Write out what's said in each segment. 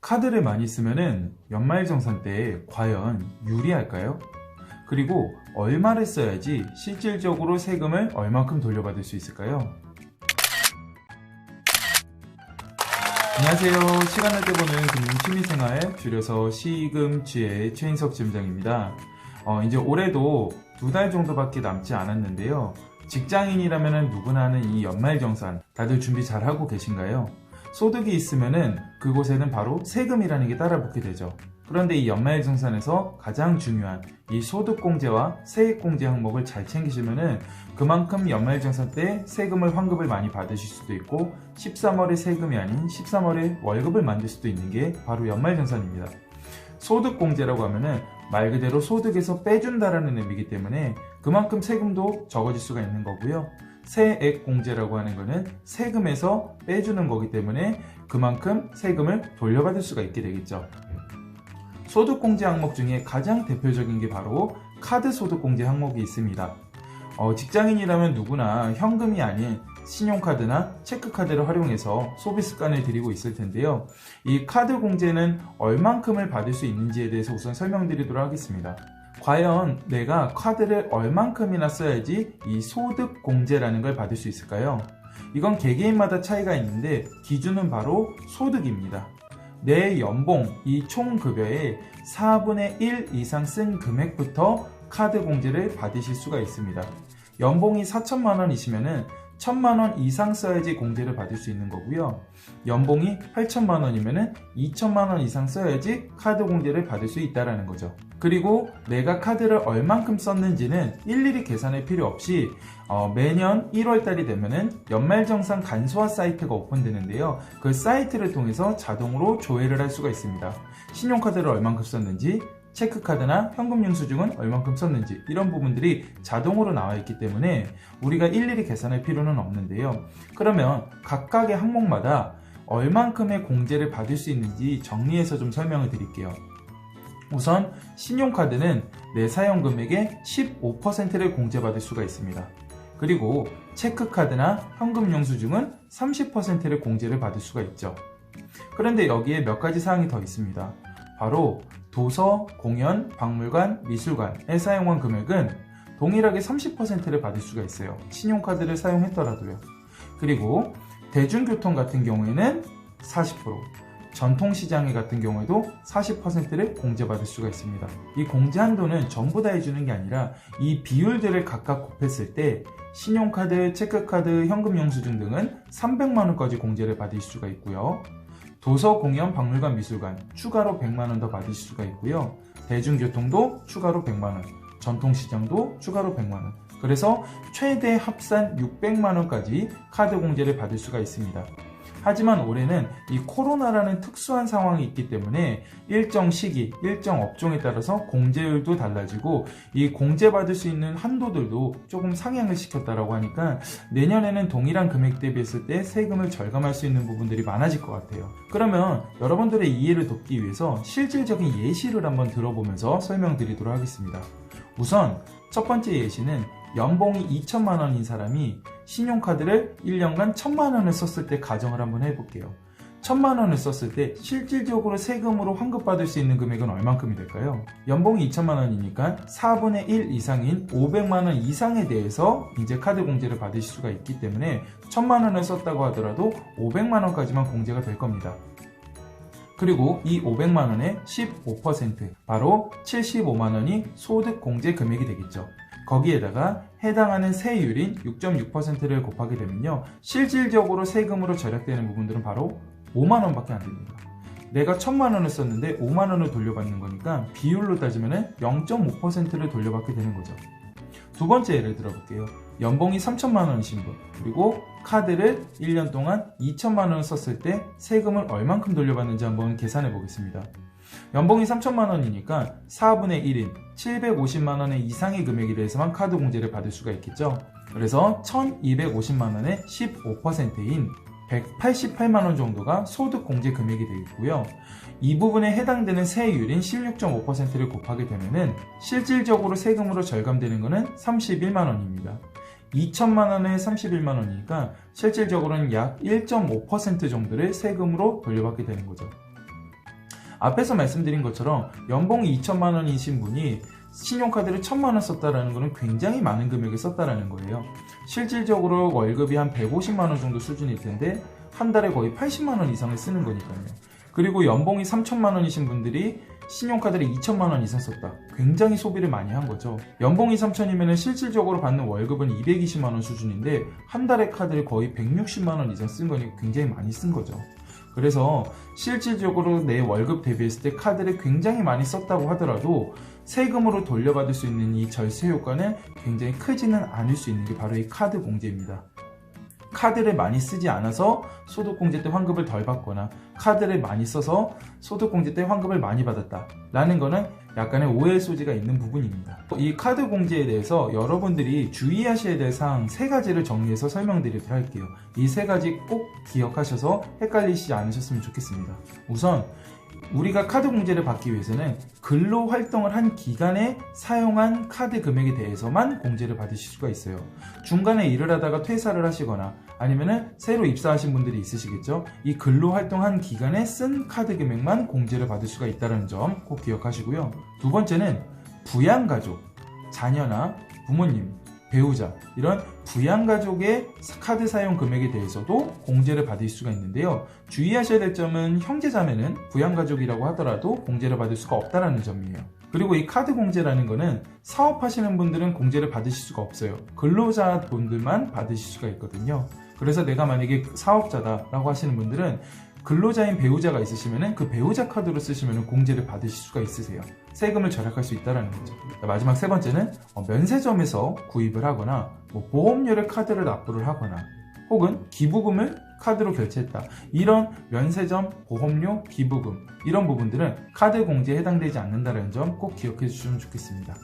카드를 많이 쓰면은 연말정산 때 과연 유리할까요? 그리고 얼마를 써야지 실질적으로 세금을 얼만큼 돌려받을 수 있을까요? 안녕하세요. 시간 날때 보는 금융 취미생활 줄여서 시금취의 최인석 지점장입니다. 어, 이제 올해도 두 달 정도밖에 남지 않았는데요. 직장인이라면 누구나 하는 이 연말정산 다들 준비 잘 하고 계신가요? 소득이 있으면은 그곳에는 바로 세금이라는 게 따라붙게 되죠. 그런데 이 연말정산에서 가장 중요한 이 소득공제와 세액공제 항목을 잘 챙기시면은 그만큼 연말정산 때 세금을 환급을 많이 받으실 수도 있고 13월에 세금이 아닌 13월에 월급을 만들 수도 있는 게 바로 연말정산입니다. 소득공제라고 하면은 말 그대로 소득에서 빼준다라는 의미이기 때문에 그만큼 세금도 적어질 수가 있는 거고요. 세액 공제라고 하는 거는 세금에서 빼주는 거기 때문에 그만큼 세금을 돌려받을 수가 있게 되겠죠. 소득공제 항목 중에 가장 대표적인 게 바로 카드 소득공제 항목이 있습니다. 어, 직장인이라면 누구나 현금이 아닌 신용카드나 체크카드를 활용해서 소비 습관을 들이고 있을 텐데요. 이 카드 공제는 얼만큼을 받을 수 있는지에 대해서 우선 설명드리도록 하겠습니다. 과연 내가 카드를 얼만큼이나 써야지 이 소득 공제라는 걸 받을 수 있을까요? 이건 개개인마다 차이가 있는데 기준은 바로 소득입니다. 내 연봉, 이 총 급여의 4분의 1 이상 쓴 금액부터 카드 공제를 받으실 수가 있습니다. 연봉이 4천만 원이시면은 1 천만 원 이상 써야지 공제를 받을 수 있는 거고요. 연봉이 8천만 원이면은 2천만 원 이상 써야지 카드 공제를 받을 수 있다라는 거죠. 그리고 내가 카드를 얼만큼 썼는지는 일일이 계산할 필요 없이 어, 매년 1월 달이 되면은 연말정산 간소화 사이트가 오픈되는데요. 그 사이트를 통해서 자동으로 조회를 할 수가 있습니다. 신용카드를 얼만큼 썼는지, 체크카드나 현금 영수증은 얼만큼 썼는지 이런 부분들이 자동으로 나와 있기 때문에 우리가 일일이 계산할 필요는 없는데요. 그러면 각각의 항목마다 얼만큼의 공제를 받을 수 있는지 정리해서 좀 설명을 드릴게요. 우선 신용카드는 내 사용 금액의 15%를 공제받을 수가 있습니다. 그리고 체크카드나 현금 영수증은 30%를 공제를 받을 수가 있죠. 그런데 여기에 몇 가지 사항이 더 있습니다. 바로 도서, 공연, 박물관, 미술관에 사용한 금액은 동일하게 30%를 받을 수가 있어요. 신용카드를 사용했더라도요. 그리고 대중교통 같은 경우에는 40%, 전통시장회 같은 경우에도 40%를 공제받을 수가 있습니다. 이 공제 한도는 전부 다 해주는 게 아니라 이 비율들을 각각 곱했을 때 신용카드, 체크카드, 현금 영수증 등은 300만원까지 공제를 받을 수가 있고요. 도서, 공연, 박물관, 미술관 추가로 100만원 더 받으실 수가 있고요. 대중교통도 추가로 100만원, 전통시장도 추가로 100만원. 그래서 최대 합산 600만원까지 카드 공제를 받을 수가 있습니다. 하지만 올해는 이 코로나라는 특수한 상황이 있기 때문에 일정 시기, 일정 업종에 따라서 공제율도 달라지고 이 공제받을 수 있는 한도들도 조금 상향을 시켰다라고 하니까 내년에는 동일한 금액 대비했을 때 세금을 절감할 수 있는 부분들이 많아질 것 같아요. 그러면 여러분들의 이해를 돕기 위해서 실질적인 예시를 한번 들어보면서 설명드리도록 하겠습니다. 우선 첫 번째 예시는 연봉이 2천만 원인 사람이 신용카드를 1년간 1천만 원을 썼을 때 가정을 한번 해볼게요. 1천만 원을 썼을 때 실질적으로 세금으로 환급받을 수 있는 금액은 얼만큼이 될까요? 연봉이 2천만 원이니까 4분의 1 이상인 500만 원 이상에 대해서 이제 카드 공제를 받으실 수가 있기 때문에 1천만 원을 썼다고 하더라도 500만 원까지만 공제가 될 겁니다. 그리고 이 500만 원의 15% 바로 75만 원이 소득 공제 금액이 되겠죠. 거기에다가 해당하는 세율인 6.6%를 곱하게 되면요. 실질적으로 세금으로 절약되는 부분들은 바로 5만 원 밖에 안 됩니다. 내가 1000만 원을 썼는데 5만 원을 돌려받는 거니까 비율로 따지면 0.5%를 돌려받게 되는 거죠. 두 번째 예를 들어볼게요. 연봉이 3천만 원이신 분, 그리고 카드를 1년 동안 2천만 원을 썼을 때 세금을 얼만큼 돌려받는지 한번 계산해 보겠습니다. 연봉이 3천만 원이니까 4분의 1인 750만 원의 이상의 금액에 대해서만 카드 공제를 받을 수가 있겠죠. 그래서 1250만 원의 15%인 188만 원 정도가 소득 공제 금액이 되겠고요. 이 부분에 해당되는 세율인 16.5%를 곱하게 되면은 실질적으로 세금으로 절감되는 것은 31만 원입니다. 2천만 원에 31만 원이니까 실질적으로는 약 1.5% 정도를 세금으로 돌려받게 되는 거죠. 앞에서 말씀드린 것처럼 연봉이 2천만 원이신 분이 신용카드를 1천만 원 썼다라는 것은 굉장히 많은 금액을 썼다라는 거예요. 실질적으로 월급이 한 150만 원 정도 수준일 텐데 한 달에 거의 80만 원 이상을 쓰는 거니까요. 그리고 연봉이 3천만 원이신 분들이 신용카드를 2천만 원 이상 썼다. 굉장히 소비를 많이 한 거죠. 연봉이 3천이면 실질적으로 받는 월급은 220만 원 수준인데 한 달에 카드를 거의 160만 원 이상 쓴 거니까 굉장히 많이 쓴 거죠. 그래서 실질적으로 내 월급 대비했을 때 카드를 굉장히 많이 썼다고 하더라도 세금으로 돌려받을 수 있는 이 절세 효과는 굉장히 크지는 않을 수 있는 게 바로 이 카드 공제입니다. 카드를 많이 쓰지 않아서 소득공제 때 환급을 덜 받거나 카드를 많이 써서 소득공제 때 환급을 많이 받았다 라는 거는 약간의 오해의 소지가 있는 부분입니다. 이 카드 공제에 대해서 여러분들이 주의하셔야 될 사항 세 가지를 정리해서 설명드리도록 할게요. 이 세 가지 꼭 기억하셔서 헷갈리시지 않으셨으면 좋겠습니다. 우선 우리가 카드 공제를 받기 위해서는 근로 활동을 한 기간에 사용한 카드 금액에 대해서만 공제를 받으실 수가 있어요. 중간에 일을 하다가 퇴사를 하시거나 아니면은 새로 입사하신 분들이 있으시겠죠. 이 근로 활동한 기간에 쓴 카드 금액만 공제를 받을 수가 있다는 점 꼭 기억하시고요. 두 번째는 부양가족, 자녀나 부모님, 배우자 이런 부양가족의 카드 사용 금액에 대해서도 공제를 받을 수가 있는데요. 주의하셔야 될 점은 형제자매는 부양가족이라고 하더라도 공제를 받을 수가 없다는 점이에요. 그리고 이 카드 공제라는 거는 사업하시는 분들은 공제를 받으실 수가 없어요. 근로자 분들만 받으실 수가 있거든요. 그래서 내가 만약에 사업자다라고 하시는 분들은 근로자인 배우자가 있으시면 그 배우자 카드로 쓰시면 공제를 받으실 수가 있으세요. 세금을 절약할 수 있다는 거죠. 마지막 세 번째는 어, 면세점에서 구입을 하거나 뭐 보험료를 카드를 납부를 하거나 혹은 기부금을 카드로 결제했다. 이런 면세점, 보험료, 기부금 이런 부분들은 카드 공제에 해당되지 않는다는 점 꼭 기억해 주시면 좋겠습니다.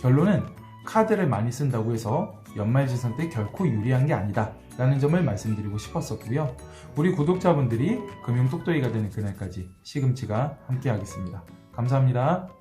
결론은 카드를 많이 쓴다고 해서 연말지선 때 결코 유리한 게 아니다. 라는 점을 말씀드리고 싶었었고요. 우리 구독자분들이 금융 똑똑이가 되는 그날까지 시금치가 함께 하겠습니다. 감사합니다.